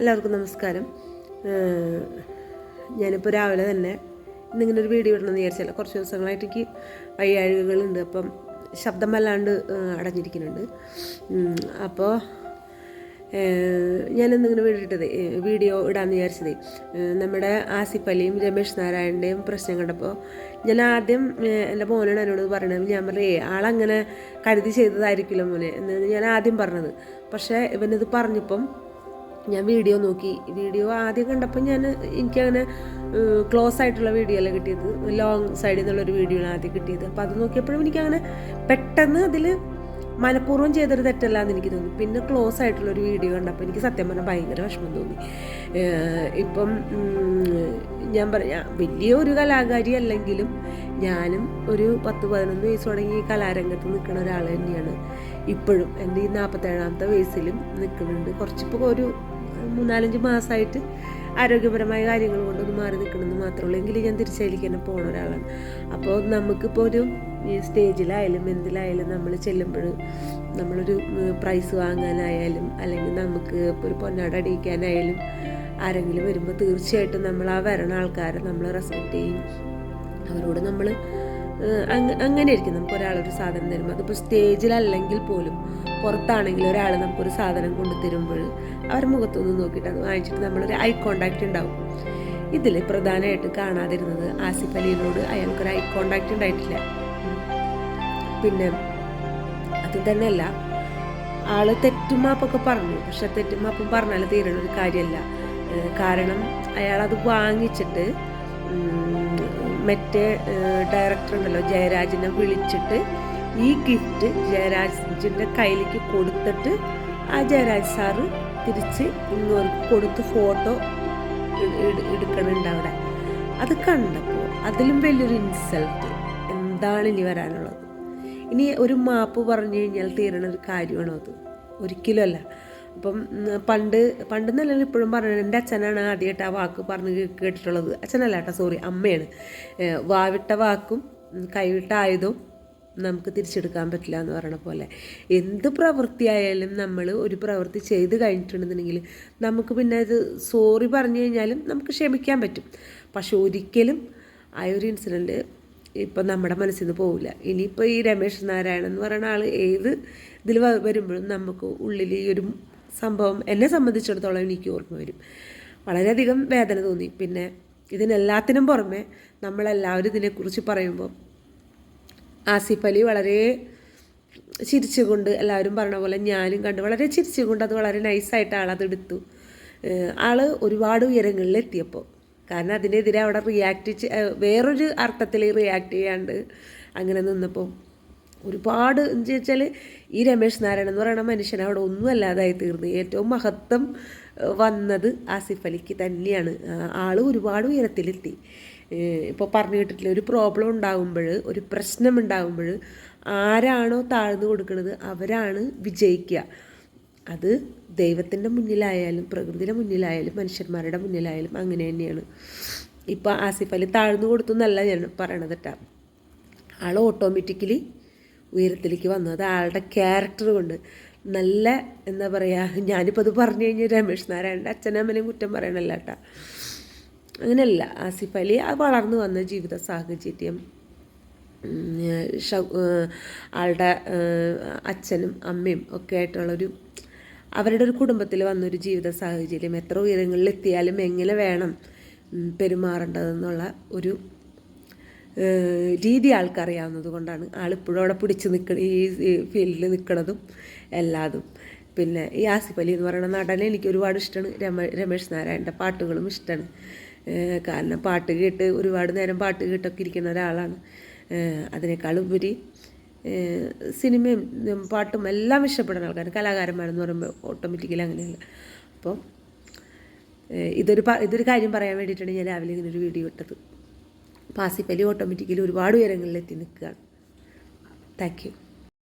എല്ലാവർക്കും നമസ്കാരം. ഞാനിപ്പോൾ രാവിലെ തന്നെ ഇന്നിങ്ങനെ ഒരു വീഡിയോ ഇടണമെന്ന് വിചാരിച്ചല്ല. കുറച്ച് ദിവസങ്ങളായിട്ട് എനിക്ക് വയ്യാഴികകളുണ്ട്. അപ്പം ശബ്ദം വല്ലാണ്ട് അടഞ്ഞിരിക്കുന്നുണ്ട്. അപ്പോൾ ഞാൻ എന്തെങ്കിലും ഇട്ടത് വീഡിയോ ഇടാമെന്ന് വിചാരിച്ചത്. നമ്മുടെ ആസിഫ് അലിയും രമേശ് നാരായണന്റെയും പ്രശ്നം കണ്ടപ്പോൾ ഞാൻ ആദ്യം എന്റെ മോനാണ് എന്നോട് പറയണത്. ഞാൻ പറയേ ആളങ്ങനെ കരുതി ചെയ്തതായിരിക്കില്ല മോനെ എന്ന് ഞാൻ ആദ്യം പറഞ്ഞത്. പക്ഷേ ഇവനത് പറഞ്ഞപ്പം ഞാൻ വീഡിയോ നോക്കി. വീഡിയോ ആദ്യം കണ്ടപ്പോൾ ഞാൻ എനിക്കങ്ങനെ ക്ലോസ് ആയിട്ടുള്ള വീഡിയോ അല്ല കിട്ടിയത്? ലോങ് സൈഡിൽ നിന്നുള്ളൊരു വീഡിയോ ആണ് ആദ്യം കിട്ടിയത്. അപ്പോൾ അത് നോക്കിയപ്പോഴും എനിക്കങ്ങനെ പെട്ടെന്ന് അതിൽ മനഃപൂർവം ചെയ്തൊരു തെറ്റല്ല എന്ന് എനിക്ക് തോന്നി. പിന്നെ ക്ലോസ് ആയിട്ടുള്ള ഒരു വീഡിയോ കണ്ടപ്പോൾ എനിക്ക് സത്യം പറഞ്ഞാൽ ഭയങ്കര വിഷമം തോന്നി. ഇപ്പം ഞാൻ പറഞ്ഞ വലിയ ഒരു കലാകാരി അല്ലെങ്കിലും ഞാനും ഒരു പത്ത് പതിനൊന്ന് വയസ്സ് തുടങ്ങി കലാരംഗത്ത് നിൽക്കുന്ന ഒരാൾ തന്നെയാണ്. ഇപ്പോഴും എന്റെ ഈ നാൽപ്പത്തേഴാമത്തെ വയസ്സിലും നിൽക്കുന്നുണ്ട്. കുറച്ചിപ്പോൾ ഒരു മൂന്നാലഞ്ച് മാസമായിട്ട് ആരോഗ്യപരമായ കാര്യങ്ങൾ കൊണ്ടൊന്ന് മാറി നിൽക്കണമെന്ന് മാത്രമേ ഉള്ളൂ എങ്കിലും ഞാൻ തിരിച്ചതിലേക്ക് തന്നെ പോണ ഒരാളാണ്. അപ്പോൾ നമുക്കിപ്പോൾ ഒരു സ്റ്റേജിലായാലും എന്തിലായാലും നമ്മൾ ചെല്ലുമ്പോൾ നമ്മളൊരു പ്രൈസ് വാങ്ങാനായാലും അല്ലെങ്കിൽ നമുക്ക് ഇപ്പോൾ ഒരു പൊന്നാട അടിയിക്കാനായാലും ആരെങ്കിലും വരുമ്പോൾ തീർച്ചയായിട്ടും നമ്മൾ ആ വരണ ആൾക്കാരെ നമ്മൾ റെസ്പെക്റ്റ് ചെയ്യും. അവരോട് നമ്മൾ അങ്ങനെ ആയിരിക്കും നമുക്ക് ഒരാളൊരു സാധനം തരുമ്പോൾ അതിപ്പോൾ സ്റ്റേജിലല്ലെങ്കിൽ പോലും പുറത്താണെങ്കിൽ ഒരാൾ നമുക്കൊരു സാധനം കൊണ്ടു തരുമ്പോൾ അവർ മുഖത്തൊന്ന് നോക്കിയിട്ട് അത് വാങ്ങിച്ചിട്ട് നമ്മളൊരു ഐ കോണ്ടാക്റ്റ് ഉണ്ടാവും. ഇതിൽ പ്രധാനമായിട്ട് കാണാതിരുന്നത് ആസിഫ് അലിയോട് അയാൾക്കൊരു ഐ കോണ്ടാക്റ്റ് ഉണ്ടായിട്ടില്ല. പിന്നെ അത് തന്നെയല്ല ആൾ തെറ്റുമാപ്പൊക്കെ പറഞ്ഞു. പക്ഷെ തെറ്റുമാപ്പം പറഞ്ഞാൽ തീരണ ഒരു കാര്യമല്ല കാരണം അയാളത് വാങ്ങിച്ചിട്ട് മറ്റേ ഡയറക്ടർ ഉണ്ടല്ലോ ജയരാജിനെ വിളിച്ചിട്ട് ഈ ഗിഫ്റ്റ് ജയരാജിന്റെ കയ്യിലേക്ക് കൊടുത്തിട്ട് ആ ജയരാജ് സാറ് തിരിച്ച് ഇങ്ങോട്ട് കൊടുത്ത് ഫോട്ടോ എടുക്കണുണ്ട് അവിടെ. അത് കണ്ടപ്പോൾ അതിലും വലിയൊരു ഇൻസൾട്ട് എന്താണ് ഇനി വരാനുള്ളത്? ഇനി ഒരു മാപ്പ് പറഞ്ഞു കഴിഞ്ഞാൽ തീരണ ഒരു കാര്യമാണോ അത്? ഒരിക്കലുമല്ല അപ്പം പണ്ട് പണ്ട് ഇപ്പോഴും പറയുന്നത് എന്റെ അച്ഛനാണ് ആദ്യമായിട്ട് ആ വാക്ക് പറഞ്ഞ് കേട്ടിട്ടുള്ളത്. അച്ഛനല്ല കേട്ടോ സോറി അമ്മയാണ്. വാവിട്ട വാക്കും കൈവിട്ട ആയുധവും നമുക്ക് തിരിച്ചെടുക്കാൻ പറ്റില്ല എന്ന് പറയണ പോലെ. എന്ത് പ്രവൃത്തിയായാലും നമ്മൾ ഒരു പ്രവൃത്തി ചെയ്ത് കഴിഞ്ഞിട്ടുണ്ടെന്നുണ്ടെങ്കിൽ നമുക്ക് പിന്നെ അത് സോറി പറഞ്ഞു കഴിഞ്ഞാലും നമുക്ക് ക്ഷമിക്കാൻ പറ്റും. പക്ഷെ ഒരിക്കലും ആ ഒരു ഇൻസിഡന്റ് ഇപ്പം നമ്മുടെ മനസ്സിൽ നിന്ന് പോവില്ല. ഇനിയിപ്പോൾ ഈ രമേശ് നാരായണൻ എന്ന് പറയുന്ന ആൾ ഏത് ഇതിൽ വരുമ്പോഴും നമുക്ക് ഉള്ളിൽ ഈ ഒരു സംഭവം എന്നെ സംബന്ധിച്ചിടത്തോളം എനിക്ക് ഓർമ്മ വരും. വളരെയധികം വേദന തോന്നി. പിന്നെ ഇതിനെല്ലാത്തിനും പുറമെ നമ്മളെല്ലാവരും ഇതിനെക്കുറിച്ച് പറയുമ്പോൾ ആസിഫ് അലി വളരെ ചിരിച്ചുകൊണ്ട് എല്ലാവരും പറഞ്ഞ പോലെ ഞാനും കണ്ട്. വളരെ ചിരിച്ചുകൊണ്ട് അത് വളരെ നൈസായിട്ട് ആളത് എടുത്തു. ആൾ ഒരുപാട് ഉയരങ്ങളിൽ എത്തിയപ്പോൾ കാരണം അതിനെതിരെ അവിടെ റിയാക്ട് വേറൊരു അർത്ഥത്തിൽ റിയാക്ട് ചെയ്യാണ്ട് അങ്ങനെ നിന്നപ്പോൾ ഒരുപാട് എന്ന് വെച്ചാൽ ഈ രമേശ് നാരായണൻ എന്ന് പറയുന്ന മനുഷ്യൻ അവിടെ ഒന്നും അല്ലാതായി തീർന്നു. ഏറ്റവും മഹത്വം വന്നത് ആസിഫ് അലിക്ക് തന്നെയാണ് ആൾ ഒരുപാട് ഉയരത്തിലെത്തി. ഇപ്പോൾ പറഞ്ഞു കേട്ടിട്ടില്ല ഒരു പ്രോബ്ലം ഉണ്ടാകുമ്പോൾ ഒരു പ്രശ്നം ഉണ്ടാകുമ്പോൾ ആരാണോ താഴ്ന്നു കൊടുക്കുന്നത് അവരാണ് വിജയിക്കുക. അത് ദൈവത്തിന്റെ മുന്നിലായാലും പ്രകൃതിയുടെ മുന്നിലായാലും മനുഷ്യന്മാരുടെ മുന്നിലായാലും അങ്ങനെ തന്നെയാണ്. ഇപ്പോൾ ആസിഫ് അലി താഴ്ന്നു കൊടുത്തു എന്നല്ല ഞാൻ പറയണത് കേട്ടോ ആൾ ഓട്ടോമാറ്റിക്കലി ഉയരത്തിലേക്ക് വന്നു. അത് ആളുടെ ക്യാരക്ടർ കൊണ്ട്. നല്ല എന്താ പറയുക ഞാനിപ്പോൾ അത് പറഞ്ഞു കഴിഞ്ഞാൽ രമേശ് നാരായണന്റെ അച്ഛനമ്മനെയും കുറ്റം പറയണല്ല കേട്ടോ അങ്ങനെയല്ല ആസിഫ് അലി വളർന്നു വന്ന ജീവിത സാഹചര്യം ആളുടെ അച്ഛനും അമ്മയും ഒക്കെ ആയിട്ടുള്ളൊരു അവരുടെ ഒരു കുടുംബത്തിൽ വന്നൊരു ജീവിത സാഹചര്യം എത്ര ഉയരങ്ങളിൽ എത്തിയാലും എങ്ങനെ വേണം പെരുമാറേണ്ടതെന്നുള്ള ഒരു രീതി ആൾക്കറിയാവുന്നത് കൊണ്ടാണ്. ആളിപ്പോഴും അവിടെ പിടിച്ച് നിൽക്ക ഈ ഫീൽഡിൽ നിൽക്കണതും എല്ലാതും. പിന്നെ ഈ ആസിഫ് അലി എന്ന് പറയുന്ന നടനെ എനിക്ക് ഒരുപാട് ഇഷ്ടമാണ് രമ രമേശ് നാരായണന്റെ പാട്ടുകളും ഇഷ്ടമാണ് കാരണം പാട്ട് കേട്ട് ഒരുപാട് നേരം പാട്ട് കേട്ടൊക്കെ ഇരിക്കുന്ന ഒരാളാണ്. അതിനേക്കാളുപരി സിനിമയും പാട്ടും എല്ലാം ഇഷ്ടപ്പെടുന്ന ആൾക്കാർ കലാകാരന്മാരെന്ന് പറയുമ്പോൾ ഓട്ടോമാറ്റിക്കലി അങ്ങനെയല്ല. അപ്പോൾ ഇതൊരു ഇതൊരു കാര്യം പറയാൻ വേണ്ടിയിട്ടാണ് ഞാൻ രാവിലെ ഇങ്ങനെ ഒരു വീഡിയോ ഇട്ടത്. പാസിപ്പലി ഓട്ടോമാറ്റിക്കലി ഒരുപാട് ഉയരങ്ങളിലെത്തി നിൽക്കുകയാണ്. Thank you